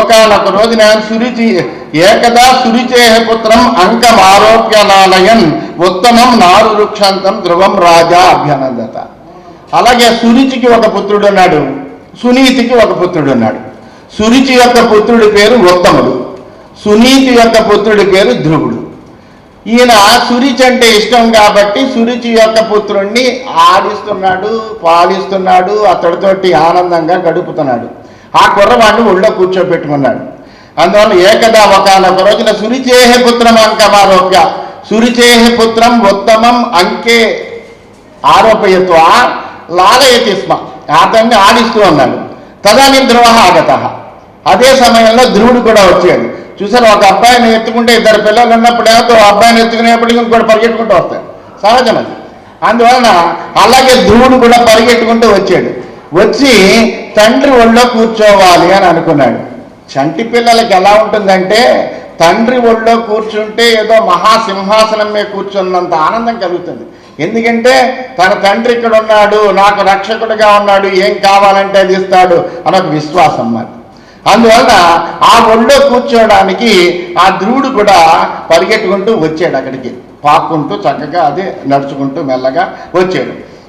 ఒకనొక రోజున సురుచి ఏకదా సురిచే పుత్రం అంకం ఆరోప్యనాలయన్ ఉత్తమం నారు వృక్షాంతం ధ్రువం రాజా అభ్యనందత. అలాగే సురిచికి ఒక పుత్రుడు ఉన్నాడు సునీతికి ఒక పుత్రుడు ఉన్నాడు. సురిచి యొక్క పుత్రుడి పేరు ఉత్తముడు సునీతి యొక్క పుత్రుడి పేరు ధ్రువుడు. ఈయన సురిచి అంటే ఇష్టం కాబట్టి సురిచి యొక్క పుత్రుణ్ణి ఆడిస్తున్నాడు పాలిస్తున్నాడు అతడితోటి ఆనందంగా గడుపుతున్నాడు. ఆ కుర్రవాడిని ఒళ్ళో కూర్చోబెట్టుకున్నాడు. అందువల్ల ఏకదా ఒకనొక రోజున సురిచేహ పుత్రం అంకమారోగ్య సురిచేహ పుత్రం ఉత్తమం అంకే ఆరోపయత్వ లాలయతి స్మ. అతన్ని ఆడిస్తూ ఉన్నాడు. తదాని ధ్రువ ఆగత. అదే సమయంలో ధ్రువుడు కూడా వచ్చాడు. చూసారు ఒక అబ్బాయిని ఎత్తుకుంటే ఇద్దరు పిల్లలు ఉన్నప్పుడు ఏమో అబ్బాయిని ఎత్తుకునేప్పటికీ ఇంకోటి పరిగెట్టుకుంటూ వస్తాడు. సహజం అది అందువలన అలాగే ధ్రువుడు కూడా పరిగెట్టుకుంటూ వచ్చాడు. వచ్చి తండ్రి ఒళ్ళో కూర్చోవాలి అని అనుకున్నాడు. చంటి పిల్లలకి ఎలా ఉంటుందంటే తండ్రి ఒళ్ళో కూర్చుంటే ఏదో మహాసింహాసనం మీద కూర్చున్నంత ఆనందం కలుగుతుంది. ఎందుకంటే తన తండ్రి ఇక్కడ ఉన్నాడు నాకు రక్షకుడిగా ఉన్నాడు ఏం కావాలంటే అది ఇస్తాడు అని ఒక విశ్వాసం మరి అందువల్ల ఆ ఒళ్ళో కూర్చోవడానికి ఆ ధ్రువుడు కూడా పరిగెట్టుకుంటూ వచ్చాడు అక్కడికి. పాక్కుంటూ చక్కగా అది నడుచుకుంటూ మెల్లగా వచ్చాడు.